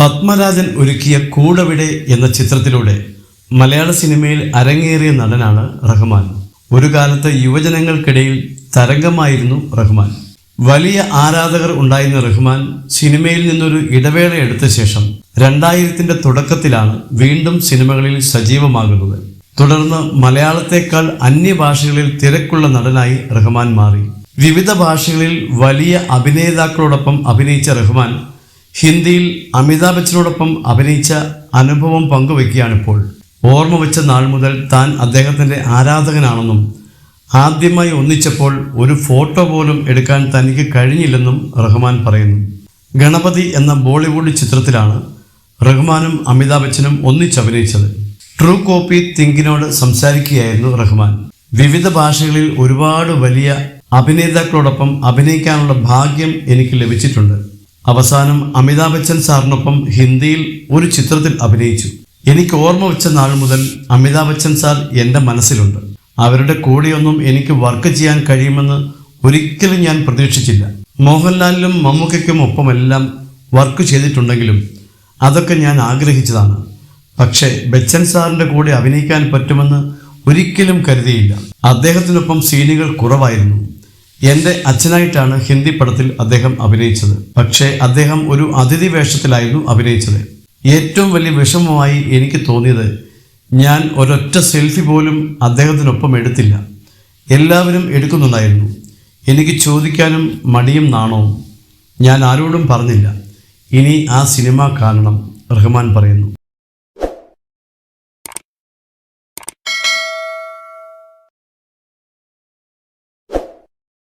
പത്മരാജൻ ഒരുക്കിയ കൂടവിടെ എന്ന ചിത്രത്തിലൂടെ മലയാള സിനിമയിൽ അരങ്ങേറിയ നടനാണ് റഹ്മാൻ. ഒരു കാലത്ത് യുവജനങ്ങൾക്കിടയിൽ തരംഗമായിരുന്നു റഹ്മാൻ. വലിയ ആരാധകർ ഉണ്ടായിരുന്ന റഹ്മാൻ സിനിമയിൽ നിന്നൊരു ഇടവേള എടുത്ത ശേഷം രണ്ടായിരത്തിന്റെ തുടക്കത്തിലാണ് വീണ്ടും സിനിമകളിൽ സജീവമാകുന്നത്. തുടർന്ന് മലയാളത്തെക്കാൾ അന്യഭാഷകളിൽ തിരക്കുള്ള നടനായി റഹ്മാൻ മാറി. വിവിധ ഭാഷകളിൽ വലിയ അഭിനേതാക്കളോടൊപ്പം അഭിനയിച്ച റഹ്മാൻ ഹിന്ദിയിൽ അമിതാഭ് ബച്ചനോടൊപ്പം അഭിനയിച്ച അനുഭവം പങ്കുവയ്ക്കുകയാണിപ്പോൾ. ഓർമ്മ വെച്ച നാൾ മുതൽ താൻ അദ്ദേഹത്തിന്റെ ആരാധകനാണെന്നും ആദ്യമായി ഒന്നിച്ചപ്പോൾ ഒരു ഫോട്ടോ പോലും എടുക്കാൻ തനിക്ക് കഴിഞ്ഞില്ലെന്നും റഹ്മാൻ പറയുന്നു. ഗണപതി എന്ന ബോളിവുഡ് ചിത്രത്തിലാണ് റഹ്മാനും അമിതാഭ് ബച്ചനും ഒന്നിച്ചഭിനയിച്ചത് ട്രൂ കോപ്പി തിങ്കിനോട് സംസാരിക്കുകയായിരുന്നു റഹ്മാൻ. വിവിധ ഭാഷകളിൽ ഒരുപാട് വലിയ അഭിനേതാക്കളോടൊപ്പം അഭിനയിക്കാനുള്ള ഭാഗ്യം എനിക്ക് ലഭിച്ചിട്ടുണ്ട്. അവസാനം അമിതാഭ് ബച്ചൻ സാറിനൊപ്പം ഹിന്ദിയിൽ ഒരു ചിത്രത്തിൽ അഭിനയിച്ചു. എനിക്ക് ഓർമ്മ വെച്ച നാൾ മുതൽ അമിതാഭ് ബച്ചൻ സാർ എന്റെ മനസ്സിലുണ്ട്. അവരുടെ കൂടെയൊന്നും എനിക്ക് വർക്ക് ചെയ്യാൻ കഴിയുമെന്ന് ഒരിക്കലും ഞാൻ പ്രതീക്ഷിച്ചില്ല. മോഹൻലാലിനും മമ്മൂക്കയ്ക്കും ഒപ്പമെല്ലാം വർക്ക് ചെയ്തിട്ടുണ്ടെങ്കിലും അതൊക്കെ ഞാൻ ആഗ്രഹിച്ചതാണ്. പക്ഷേ ബച്ചൻ സാറിന്റെ കൂടെ അഭിനയിക്കാൻ പറ്റുമെന്ന് ഒരിക്കലും കരുതിയില്ല. അദ്ദേഹത്തിനൊപ്പം സീനുകൾ കുറവായിരുന്നു. എന്റെ അച്ഛനായിട്ടാണ് ഹിന്ദി പടത്തിൽ അദ്ദേഹം അഭിനയിച്ചത്. പക്ഷേ അദ്ദേഹം ഒരു അതിഥി വേഷത്തിലായിരുന്നു അഭിനയിച്ചത്. ഏറ്റവും വലിയ വിഷമമായി എനിക്ക് തോന്നിയത് ഞാൻ ഒരൊറ്റ സെൽഫി പോലും അദ്ദേഹത്തിനൊപ്പം എടുത്തില്ല. എല്ലാവരും എടുക്കുന്നുണ്ടായിരുന്നു എനിക്ക് ചോദിക്കാനും മടിയും നാണവും. ഞാൻ ആരോടും പറഞ്ഞില്ല. ഇനി ആ സിനിമ കാണണം റഹ്മാൻ പറയുന്നു.